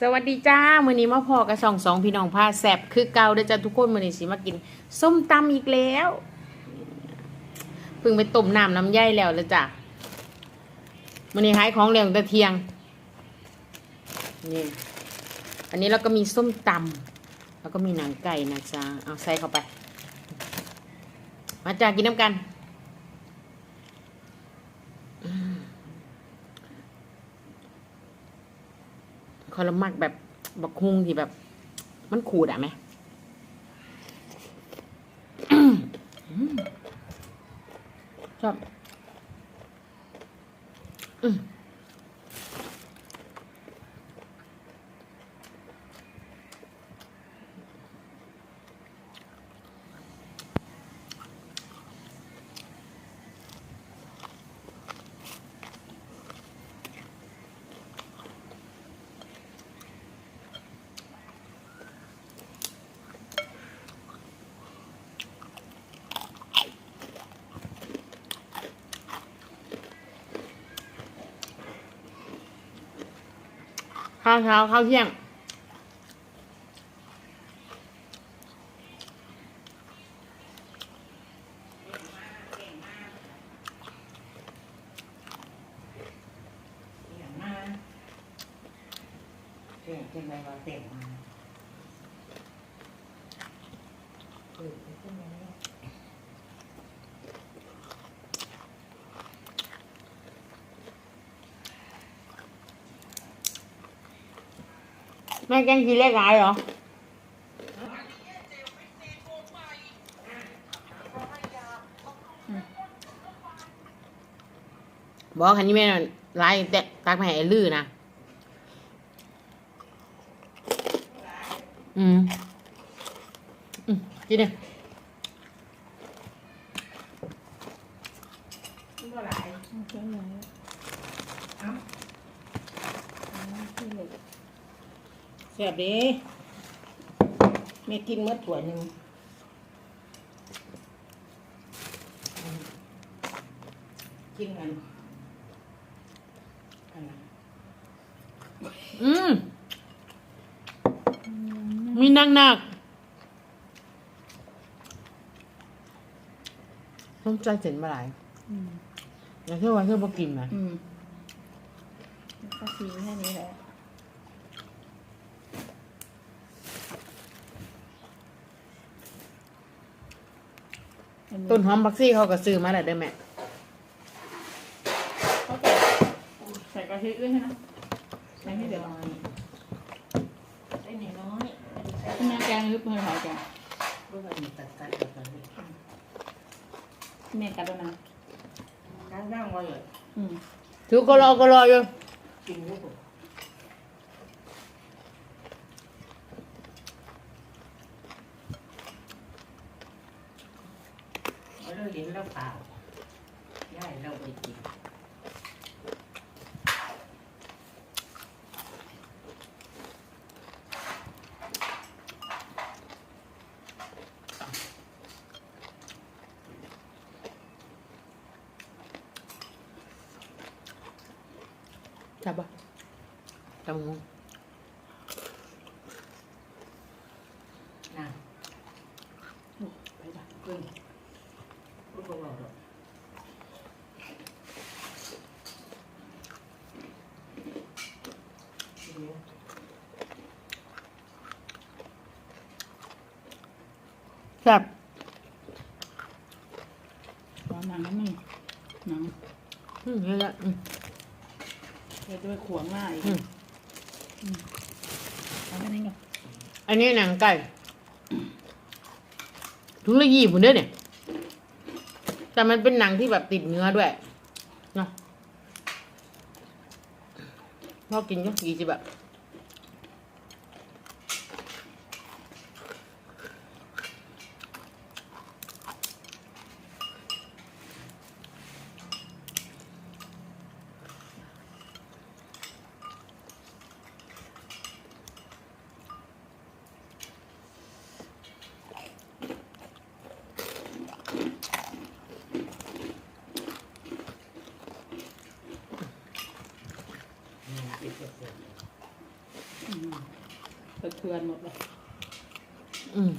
สวัสดีจ้ามือนี้มาพอกับสองสองพี่น้องพาแซบคือเกาเด้อจ้าทุกคนมือนี้สิมากิน ส้มตำอีกแล้วเพิ่งไปต้มน้ำน้ำใยแล้วเลยจ้ะมือนี้หายของเหลี้ยงต่เทียงนี่อันนี้เราก็มีส้มตำแล้วก็มีหนังไก่นะจ๊ะเอาใส่เข้าไป มาจ้ากินน้ำกัน คอละมักแบบบักฮุงที่แบบ มันขูดอะไหม ข้าวเช้าข้าวเที่ยงอย่งมาเก่งเป็นไรวะเต็มมาเออเป็นไงเนี่ย แม่แกงทีเล็กหลายเหรอ บอกคันนี้แม่น่ะลายแต่ตักมาให้ไอ้ลือนะ อืม อืมกินเลยมันก็หลายเอ แค่ไหนเอ้าเอาที่เหล็กแซ่บดีแม่กินเมื่อถั่วหนึ่งอืมกินกันอันนั้นอืม มีนักหนักต้องใจเสร็จมาหลายอืมอย่าเชื่อว่าเชื่อบ่กินนะอืมก็สีแค่นี้แหละ อัต้นหอมบักซี่เขาก็ซื้อมาแล้วเด้อแม่เขาใส่ใส่กะทิด้วยใช่ไหมใส่ให้เดี๋ยวน้อยใส่น้อยคุณแม่แกงหรือเปล่าหอยแกงๆลูกอันนี้ตัดตัดตัดตัดเลยแม่กัดแล้วนะนั่งนั่งไว้เลยอืมถือก็รอก็รออยู่กินด้วยผมเอาเราเห็นแล้วเปล่าย่ายเราไปกิน จับบ่จับงูน่ะไปจ้ะขึ้นลูกบอกเราดอกเดี๋ยวจับ ขอหนังนิดนึงหนัง อืมนี่แหละอืม เดี๋ยวจะไปขวางหน้าอีก อืม อืมเอาแค่นี้ก่อน อันนี้หนังไก่ถุงละยี่ปุ่นเด้อเนี่ย แต่มันเป็นหนังที่แบบติดเนื้อด้วยเนาะพอกินก็กี่สิแบบติดกับเสือ สะเทือนหมดเลยอืม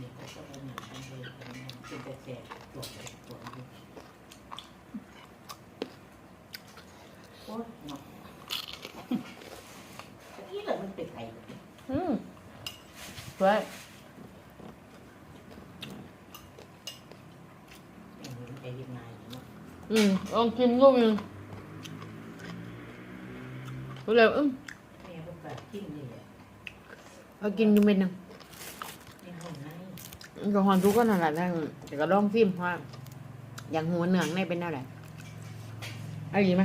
นี่ก็เป็นอย่างนั้นเลยเป็นแต่แสบปวดเลยปวดอยู่โอ๊ยเนาะตะกี้ เรามันเป็นไงอืมสวยเป็นเหมือนใจเย็นนายอยู่เนาะอืมลองชิมลูกหนึงก็เลยอืมแม่ก็แบบกินเลยอะเอากินอยู่เม็ดหนึงในห้องนั้นมันก็หอนทุกคนนั่นแหละนั่งแต่ก็ลองชิมว่าอย่างหัวเหนืองในเป็นอะไรเอะไรไหม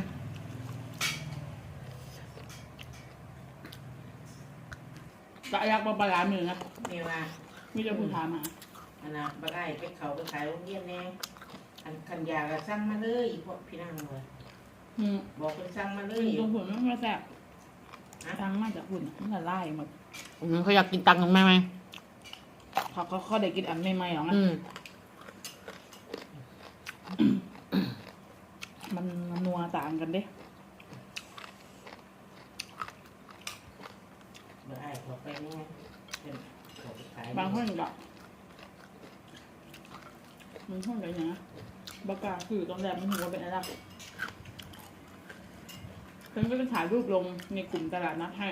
กะยักษ์ปลาร้าหนึ่งนะแม่ว่ามีแต่ผู้ถามมาอันนะบ่ได้ไปเขาไปขายโรงเรียนแน่อันคันยาก็สั่งมาเลยพวกพี่นางเลยอืมบอกคนสั่งมาเลอืยมตรงหุ่นมันไม่แซ่บตังมาจากหุ่นมันละลายหมดอืมเขาอยากกินตังค์กันไหมไหมเขาเขาเขาได้กินอันใหม่ๆหรอกนะอืมมันมันนัวต่างกันเด้ บ่ ได้เขาไปแน่เป็นเขาไปขายบางคนก็มันช่วงไหนอย่างนะบากล้าคือตอนแรกมันถือว่าเป็นอะไรฉันก็ไปถ่ายรูปลงในกลุ่มตลาดนัดให้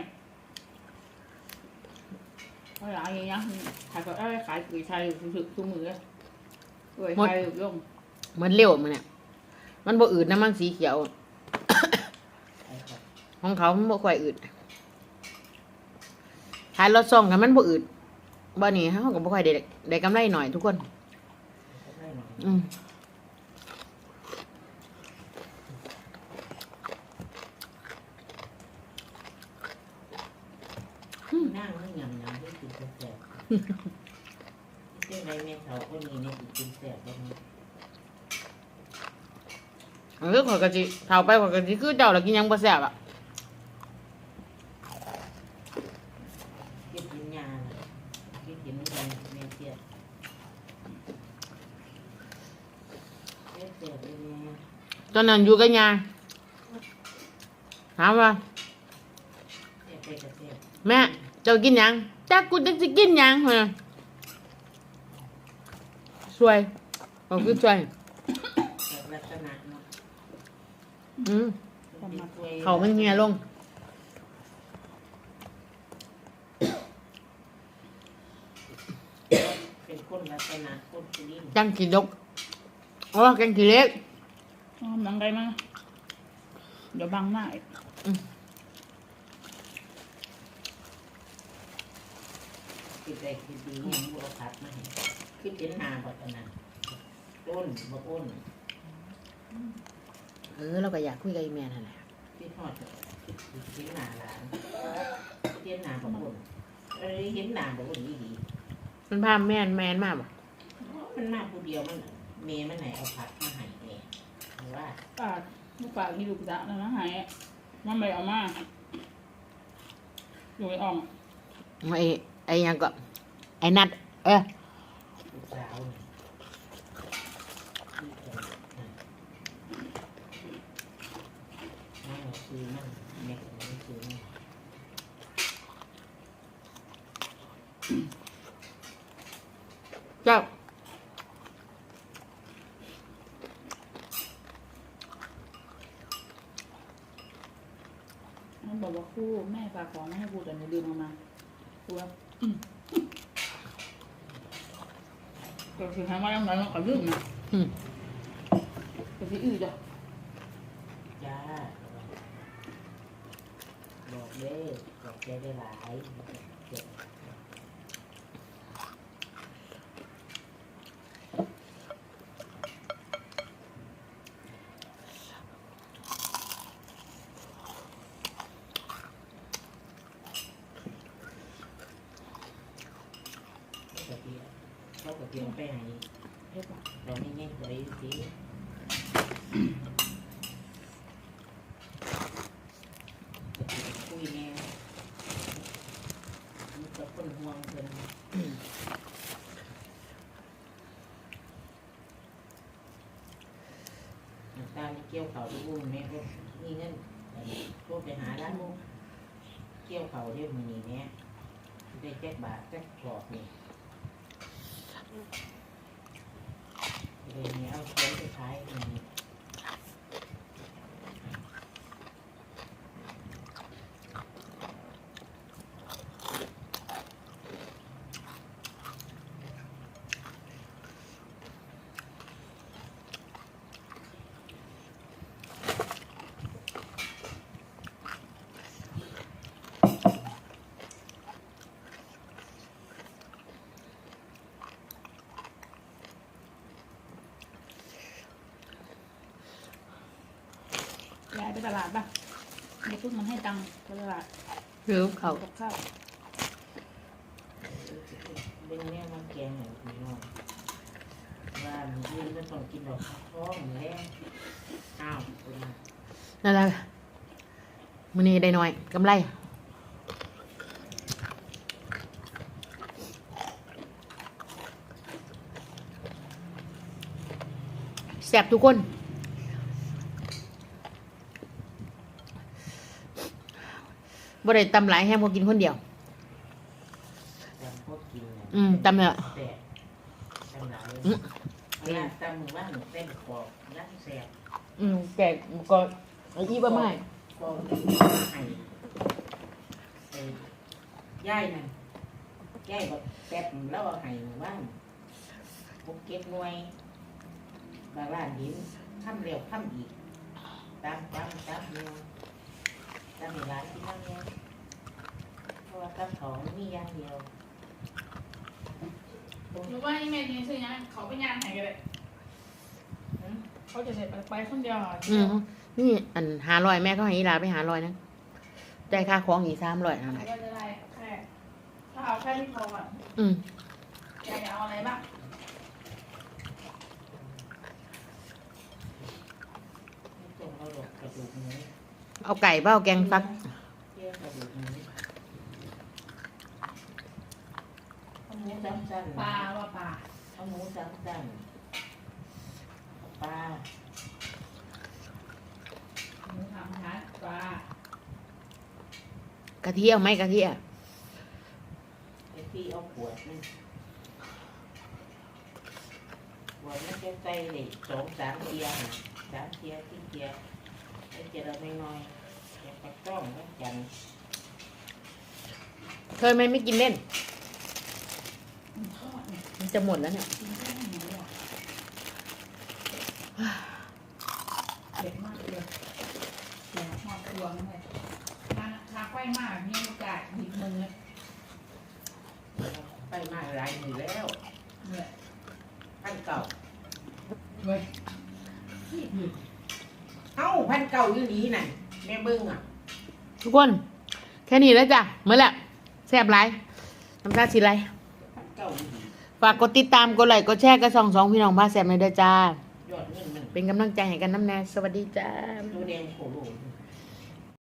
ก็หลายอย่างเงี้ยขายก็เอ้ยขายปุ๋ยชัยสุดๆทุกมือเลยเอ้ยชัยลงเหมือนเลี้ยวมันเนี่ย มันบ่อืดนะมันสีเขียวไปครับของเขามันบ่ค่อยอืด ขายรถส่งกันมันบ่อืดบ่นี่เขาก็บ่ค่อยได้ได้กำไรหน่อยทุกคนเขาได้หน่อยอืมนั่งไม่ยำยำให้กินแสบเจ้าไรแม่เขาคนนี้เนี่ยกินแสบบ้างเออข่อยก็สิเฒ่าไปข่อยก็สิคือเจ้าแล้วกินหยังบ่แซ่บอะ กินกินยากินกินไม่ได้แม่เสียเสียเสียไปแม่ ตอนนั้นอยู่กับยาถามว่า แม่เจ้ากินยังจักกูจักสิกินยังเฮ้ยช่วยก็คือช่วยอืมเขามันเหี่ยลงเป็นคนลักษณะคนกินจังขีดกโอ้แกงขี้เล็ก อ๋อนังไกลมั้งเดี๋ยวบังหน้าอีกคิดได้คิดดียังบัวผัดมาให้คิดเห็นหน้าบักอันนั้นต้นบักอ้นเออเราก็อยากคุยกับอีแม่นั่นแหละคิดทอดคิดเห็นหน้าหลานคิดเห็นหน้าบักอ้นเอ้ยเห็นหน้าบักอ้นดีดีมันพาแม่นแม่นมากบ่มันมาผู้เดียวมันน่ะเมย์มันไหนเอาผัดมาให้แม่หรือ ว่าปากลูกปากที่ลูกจะนะนะหายมันไม่เอามาอยู่ไอ้อ่องไอ้ไอ้ยังก็ไอ้นัด เออลูกสาวนี่ที่เกิดน่ะแม่ซื้อมันแม่ก็ไม่ซื้อมันเจ้า มันบอกว่าค รูแม่ฝากของมาให้กูแต่หนูลืมเอามากูว่าอืมก็คือทำว่ายังไงมันก็ลืมนะอืมก็ที่อื่นจ้ะจ้าบอกเด้อบอกใจได้หลาย เขาก็เก็บไปไหนให้ปากเราไม่เงียบไว้สิคุยแน่มันก็คนห่วงเพิ่นตานี่เกี่ยวเขาดูบุ้งแม่ก็นี่เงินพวกไปหาด้านมุกเกี่ยวเขาเรียกมือนี่แม่ได้แจ็คบาทแจ็คกรอบนี่ เลยเนี่ยเอาเขียนไปขาย ตลาดป่ะเดี๋ยวพึ่งมันให้ตังค์ไปตลาดหรือเขากับข้าวเรื่องนี้มันแกงหน่อยพี่น้องว่ามันยืนมันต้องกินดอกท้องแล้อ้าวคุณนั่นแหละมือนี้ได้หน่อยกำไรแซ่บทุกคน บ่ได้ตำหลายแห้งพอกินคนเดียวจำอืมตำเนี่ยแต่จำหลายอืมเวลาตำมือว่าหนูเต้นคอยักแสบอืมแกะก็อีบ้าไม่ก็ให้ย่ายนั่นย่ายแบบแป๊บแล้วเอาให้มู่บ้าพวกเก็บหน่วยบางร้านหินทำเร็วทำอีกตามตามตามเดีย วตามในร้านที่นั่นเนี่ยเพราะว่าตามของมีอย่างเดียวหรือว่าไอ้แม่ยืนซื้อยังเขาไปย่างไหนกันเลยอืมเขาจะเสร็จไปคนเดียวอะอืมนี่อันหาลอยแม่เขาให้อีหลาไปหาลอยนะได้ค่าของอีกสามร้อยนั่นแหละก็จะได้แค่ถ้าเอาแค่ที่พอก่อนอืมยายจะเอาอะไรบ้างไม่ต้องเอาดอกกระดูกหมู เอาไก่เปล่าแกงฟักเที่ยวกระดูกหมูเอาหมูสามชั้นปลาว่าปลาเอาหมูสามชั้นเอาปลาหมูทำฮะปลากะทิเอาไหมกะทิอะไอ้ที่เอาขวดนี่ขวดมันจะใส่เลยสองสามเทียน่ะสามเทียที่เทียไอ้ เจเราไม่น้อยๆอย่าปักต้องนะจันเคยไหมไม่กินเล่น มันทอดเนี่ยมันจะหมดแล้วเนี่ยกินแค่หมูอะเผ็ดมากเลยแหนหอดตัวนั่นเลยถ้าถ้าไฟมากนี่โอกาสหยิบมือเลยไปมาหลายมือแล้วเนี่ยพันเก่าเว้ย เอ้าพันเก่าอยู่นี้น่ะแม่เบิ้งอะทุกคน แค่นี้แล้วจ้ะเมื่อแหละแซ่บไรน้ำตาสีไรพันเก่าอยู่นี้ฝากกดติดตามกดไลค์กดแชร์กระสองสองพี่น้องพาแซ่บในอยเด้อจ้า ยอดเงินมันเป็นกำลังใจให้กันน้ำแน่สวัสดีจ้า ตัวแดงโขโล